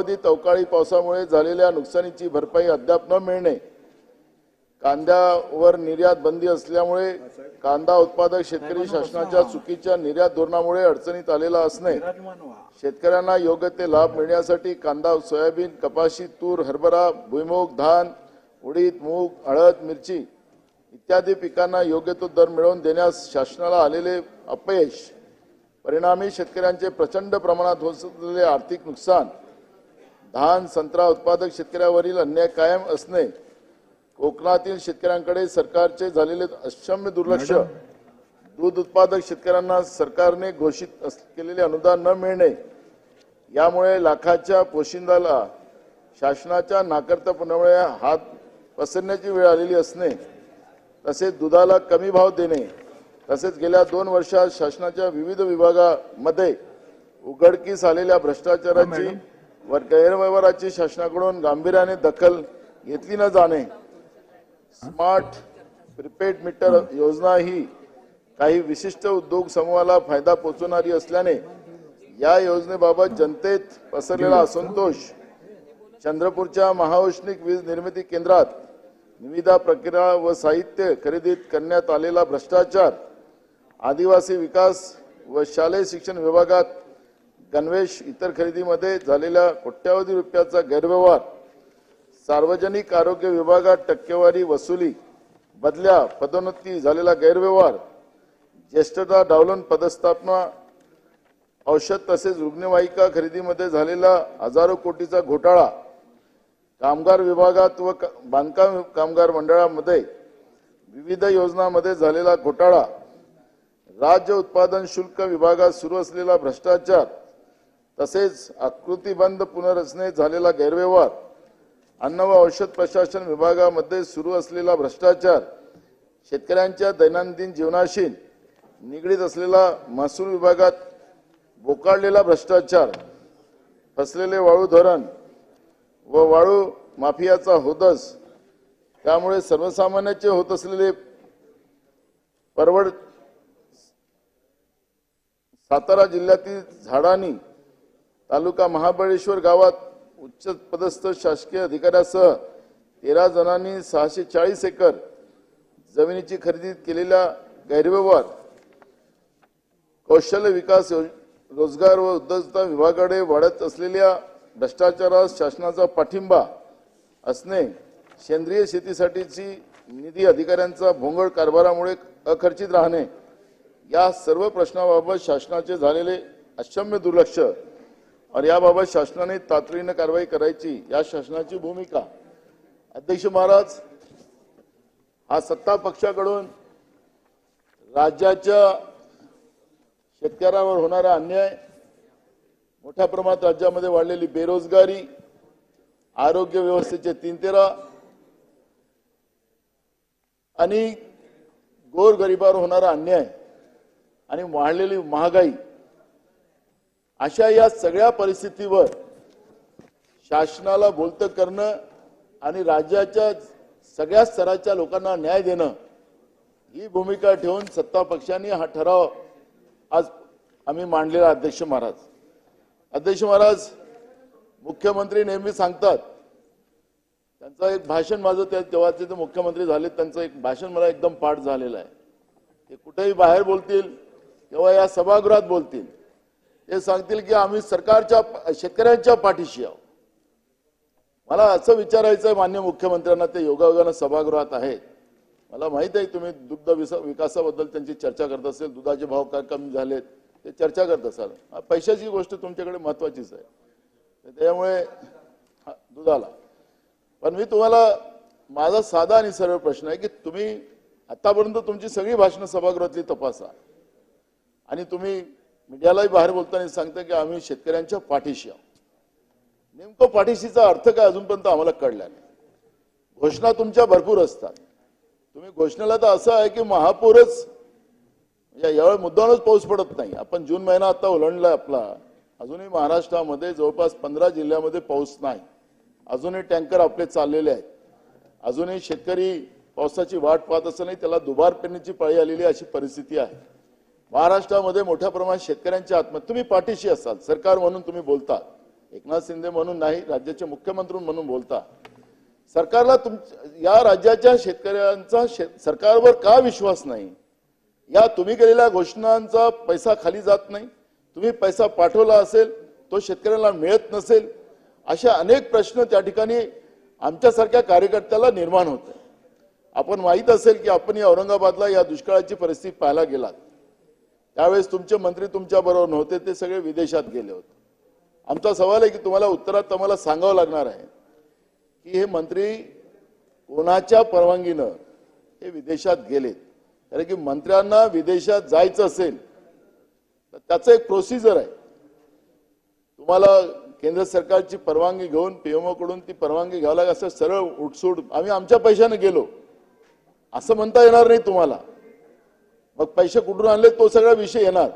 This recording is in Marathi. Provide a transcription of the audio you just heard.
कालावधीत अवकाळी पावसामुळे झालेल्या नुकसानीची भरपाई अद्याप न मिळणे कांद्यावर निर्यात बंदी असल्यामुळे कांदा उत्पादक शेतकरी शासनाच्या चुकीच्या निर्यात धोरणामुळे अडचणीत आलेला असणे शेतकऱ्यांना योग्य ते लाभ मिळण्यासाठी कांदा सोयाबीन कपाशी तूर हरभरा भुईमूग धान उडीद मूग हळद मिरची इत्यादी पिकांना योग्य तो दर मिळवून देण्यास शासनाला आलेले अपयश. परिणामी शेतकऱ्यांचे प्रचंड प्रमाणात होत असलेले आर्थिक नुकसान धान संत्रा उत्पादक शेतकऱ्यावरील अन्याय कायम असणे कोकणातील शेतकऱ्यांकडे सरकारचे झालेले अक्षम्य दुर्लक्ष दूध उत्पादक शेतकऱ्यांना सरकारने घोषित केलेले अनुदान न मिळणे यामुळे लाखाच्या पोशिंदाला शासनाच्या नाकर्तपणामुळे हात पसरण्याची वेळ आलेली असणे तसेच दुधाला कमी भाव देणे तसेच गेल्या दोन वर्षात शासनाच्या विविध विभागामध्ये उघडकीस आलेल्या भ्रष्टाचाराची व गैरव्यवहाराची शासनाकडून गांभीर्याने दखल घेतली न जाणे. स्मार्ट प्रीपेड मीटर योजना ही काही विशिष्ट उद्योग समूहाला फायदा पोहोचवणारी असल्याने या योजनेबाबत जनतेत पसरलेला असंतोष चंद्रपूरच्या महाऔष्णिक वीज निर्मिती केंद्रात निविदा प्रक्रिया व साहित्य खरेदीत करण्यात आलेला भ्रष्टाचार आदिवासी विकास व शालेय शिक्षण विभागात गणवेश इतर खरेदीमध्ये झालेला कोट्यावधी रुपयाचा गैरव्यवहार सार्वजनिक आरोग्य विभागात टक्केवारी वसुली बदल्या पदोन्नती झालेला गैरव्यवहार ज्येष्ठता डावलून पदस्थापना औषध तसेच रुग्णवाहिका खरेदीमध्ये झालेला हजारो कोटीचा घोटाळा कामगार विभागात व बांधकाम कामगार मंडळामध्ये विविध योजनांमध्ये झालेला घोटाळा राज्य उत्पादन शुल्क विभागात सुरू असलेला भ्रष्टाचार तसेच आकृतीबंध पुनर्रचनेत झालेला गैरव्यवहार अन्न व औषध प्रशासन विभागामध्ये सुरू असलेला भ्रष्टाचार शेतकऱ्यांच्या दैनंदिन जीवनाशी निगडीत असलेला महसूल विभागात बोकाळलेला भ्रष्टाचार फसलेले वाळू धरण व वाळू माफियाचा होदस त्यामुळे सर्वसामान्याचे होत असलेले परवड सातारा जिल्ह्यातील झाडांनी तालुका महाबळेश्वर गावात उच्च पदस्थ शासकीय अधिकाऱ्यासह तेरा जणांनी सहाशे चाळीस एकर जमिनीची खरेदी केलेल्या गैरव्यवहार. कौशल्य विकास योज- रोजगार व उद्योजकता विभागाकडे वाढत असलेल्या भ्रष्टाचारास शासनाचा पाठिंबा असणे सेंद्रिय शेतीसाठीची निधी अधिकाऱ्यांचा भोंगळ कारभारामुळे अखर्चित राहणे या सर्व प्रश्नाबाबत शासनाचे झालेले अक्षम्य दुर्लक्ष आणि याबाबत शासनाने तातडीनं कारवाई करायची या शासनाची भूमिका. अध्यक्ष महाराज हा सत्ता पक्षाकडून राज्याच्या शेतकऱ्यांवर होणारा अन्याय मोठ्या प्रमाणात राज्यामध्ये वाढलेली बेरोजगारी आरोग्य व्यवस्थेचे तीन तेरा आणि गोरगरिबावर होणारा अन्याय आणि वाढलेली महागाई अशा या सगळ्या परिस्थितीवर शासनाला बोलतं करणं आणि राज्याच्या सगळ्या स्तराच्या लोकांना न्याय देणं ही भूमिका ठेवून सत्ता पक्षांनी हा ठराव आज आम्ही मांडलेला अध्यक्ष महाराज. अध्यक्ष महाराज मुख्यमंत्री नेहमी सांगतात त्यांचं एक भाषण माझं त्या तेव्हाचे ते मुख्यमंत्री झाले त्यांचं एक भाषण मला एकदम पाठ झालेलं आहे. ते कुठेही बाहेर बोलतील किंवा या सभागृहात बोलतील. ते सांगतील की आम्ही सरकारच्या शेतकऱ्यांच्या पाठीशी आहोत. मला असं विचारायचं आहे मान्य मुख्यमंत्र्यांना ते योगायोगानं सभागृहात आहेत. मला माहीत आहे तुम्ही दुग्ध विस- विकासाबद्दल त्यांची चर्चा करत असेल दुधाचे भाव काय कमी झालेत ते चर्चा करत असाल. पैशाची गोष्ट तुमच्याकडे महत्वाचीच आहे. त्यामुळे हा, दुधाला. पण मी तुम्हाला माझा साधा आणि सरळ प्रश्न आहे की तुम्ही आतापर्यंत तुमची सगळी भाषणं सभागृहातली तपासा. आणि तुम्ही मीडियालाही बाहेर बोलताना सांगतं की आम्ही शेतकऱ्यांच्या पाठीशी आहोत. नेमकं पाठीशीचा अर्थ काय अजूनपर्यंत आम्हाला कळला नाही. घोषणा तुमच्या भरपूर असतात. तुम्ही घोषणेला तर असं आहे की महापूरच म्हणजे यावेळी मुद्दामच पाऊस पडत नाही. आपण जून महिना आता ओलांडलाय आपला. अजूनही महाराष्ट्रामध्ये जवळपास पंधरा जिल्ह्यामध्ये पाऊस नाही. अजूनही टँकर आपले चाललेले आहेत. अजूनही शेतकरी पावसाची वाट पाहत असताना त्याला दुबार पेरणीची पाळी आलेली अशी परिस्थिती आहे. महाराष्ट्रामध्ये मोठ्या प्रमाणात शेतकऱ्यांच्या आत्महत्या. तुम्ही पाठीशी असाल सरकार म्हणून तुम्ही बोलता. एकनाथ शिंदे म्हणून नाही राज्याचे मुख्यमंत्री म्हणून बोलता. सरकारला तुम या राज्याच्या शेतकऱ्यांचा शेत- सरकारवर का विश्वास नाही? या तुम्ही केलेल्या घोषणांचा पैसा खाली जात नाही. तुम्ही पैसा पाठवला असेल तो शेतकऱ्यांना मिळत नसेल अशा अनेक प्रश्न त्या ठिकाणी आमच्यासारख्या कार्यकर्त्याला निर्माण होते आपण माहीत असेल की आपण या औरंगाबादला या दुष्काळाची परिस्थिती पाहायला गेलात. त्यावेळेस तुमचे मंत्री तुमच्या बरोबर नव्हते ते सगळे विदेशात गेले होते. आमचा सवाल आहे की तुम्हाला उत्तरात आम्हाला सांगावं लागणार आहे की हे मंत्री कोणाच्या परवानगीनं हे विदेशात गेलेत? कारण की मंत्र्यांना विदेशात जायचं असेल तर त्याचं एक प्रोसिजर आहे. तुम्हाला केंद्र सरकारची परवानगी घेऊन पीएमओ कडून ती परवानगी घ्यावं लागेल असं सरळ उठसूट आम्ही आमच्या पैशाने गेलो. असं म्हणता येणार नाही तुम्हाला. मग पैसे कुठून आणले? तो सगळा विषय येणार.